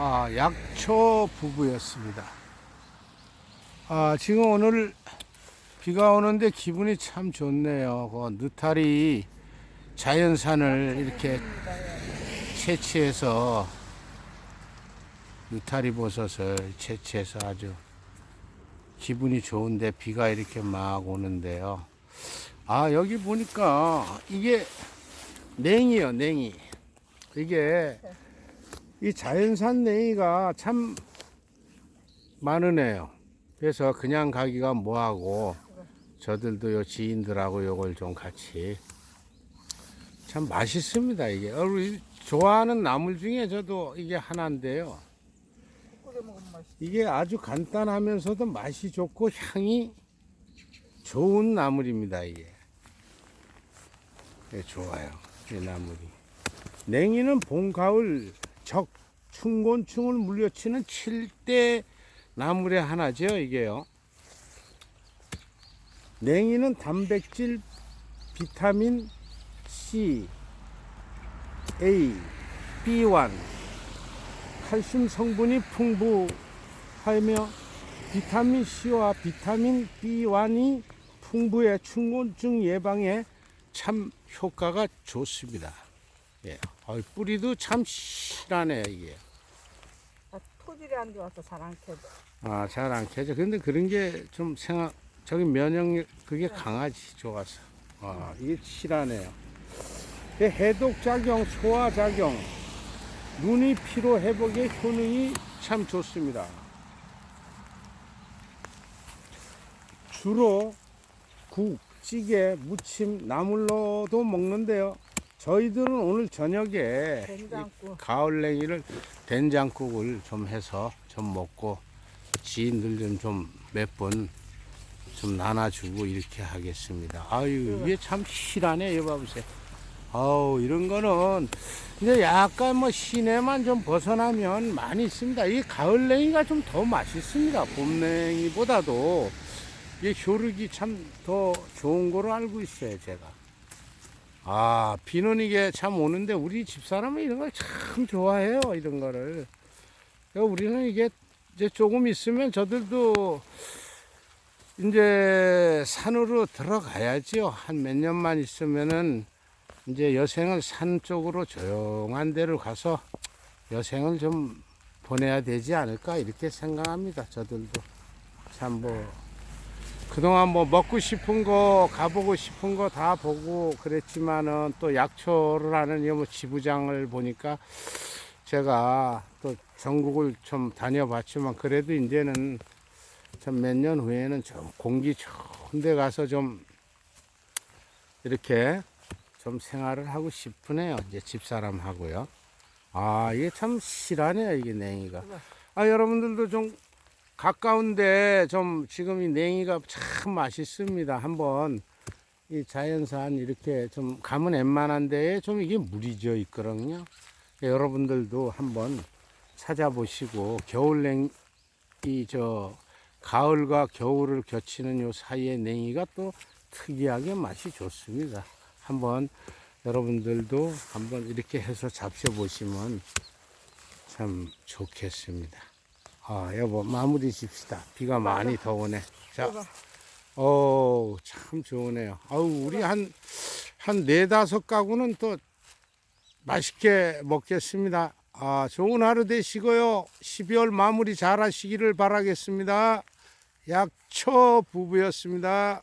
아, 약초 부부였습니다. 아, 지금 오늘 비가 오는데 기분이 참 좋네요. 그 느타리 자연산을 이렇게 채취해서 느타리 버섯을 채취해서 아주 기분이 좋은데 비가 이렇게 막 오는데요. 아, 여기 보니까 이게 냉이요, 냉이. 이게 이 자연산 냉이가 참 많으네요. 그래서 그냥 가기가 뭐하고 저들도 요 지인들하고 요걸 좀 같이 참 맛있습니다 이게. 어, 좋아하는 나물 중에 저도 이게 하나인데요. 이게 아주 간단하면서도 맛이 좋고 향이 좋은 나물입니다 이게. 예, 좋아요 이 나물이. 냉이는 봄, 가을, 적, 충곤충을 물려치는 7대 나물의 하나죠 이게요. 냉이는 단백질, 비타민 C, A, B1, 칼슘 성분이 풍부하며 비타민 C와 비타민 B1이 풍부해 충곤증 예방에 참 효과가 좋습니다. 예. 어이, 뿌리도 참 실하네 이게. 아, 토질이 안 좋아서 잘 안 캐져. 아, 잘 안 캐져. 근데 그런 게 좀 생각, 저기 면역력, 그게 강하지, 좋아서. 아, 이게 실하네요. 그 해독 작용, 소화 작용, 눈이 피로 회복에 효능이 참 좋습니다. 주로 국, 찌개, 무침, 나물로도 먹는데요. 저희들은 오늘 저녁에 된장국. 가을냉이를 된장국을 좀 해서 좀 먹고 지인들 좀몇번 좀 나눠주고 이렇게 하겠습니다. 아유 이게 참 실하네 여봐 보세요. 아우 이런 거는 이제 약간 뭐 시내만 좀 벗어나면 많이 있습니다. 이 가을냉이가 좀 더 맛있습니다. 봄냉이보다도 이 효력이 참 더 좋은 거로 알고 있어요 제가. 아, 비는 이게 참 오는데 우리 집사람은 이런 걸 참 좋아해요. 이런 거를. 그러니까 우리는 이게 이제 조금 있으면 저들도 이제 산으로 들어가야지요. 한 몇 년만 있으면은 이제 여생을 산 쪽으로 조용한 데로 가서 여생을 좀 보내야 되지 않을까 이렇게 생각합니다. 저들도 참뭐 그동안 뭐 먹고 싶은 거 가보고 싶은 거 다 보고 그랬지만은 또 약초를 하는 이뭐 지부장을 보니까 제가 또 전국을 좀 다녀봤지만 그래도 이제는 좀몇년 후에는 좀 공기 좋은 데 가서 좀 이렇게 좀 생활을 하고 싶으네요. 이제 집사람하고요. 아, 이게 참 실하네요, 이게 냉이가. 아, 여러분들도 좀 가까운데 좀 지금 이 냉이가 참 맛있습니다. 한번 이 자연산 이렇게 좀 가면 웬만한 데에 좀 이게 져 있거든요. 여러분들도 한번 찾아보시고 겨울 냉 이 저 가을과 겨울을 겹치는 요 사이에 냉이가 또 특이하게 맛이 좋습니다. 한번 여러분들도 한번 이렇게 해서 잡숴 보시면 참 좋겠습니다. 아, 여보, 마무리 집시다. 비가 많이 더 오네. 자, 어, 참 좋으네요. 아우, 우리 한, 한 네다섯 가구는 또 맛있게 먹겠습니다. 아, 좋은 하루 되시고요. 12월 마무리 잘 하시기를 바라겠습니다. 약초 부부였습니다.